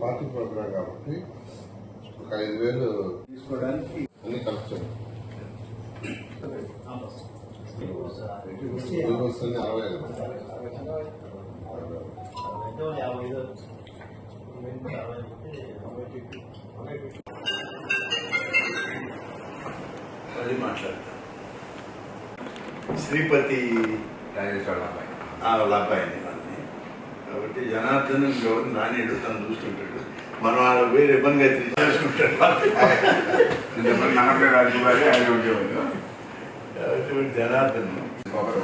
కాబట్టి ఒక ఐదు వేలు తీసుకోవడానికి అన్ని వస్తుంది అరవై ఐదు. అది మాట్లాడతాను శ్రీపతి రాజేశ్వర అబ్బాయి. ఆ వాళ్ళ అబ్బాయిని. కాబట్టి జనార్దన్ ఎవరు నానేడు తను చూస్తుంటాడు. మనం వాళ్ళ వేరే ఇబ్బందిగా ఉండేవాడు కాబట్టి జనార్దన్. ఒకరు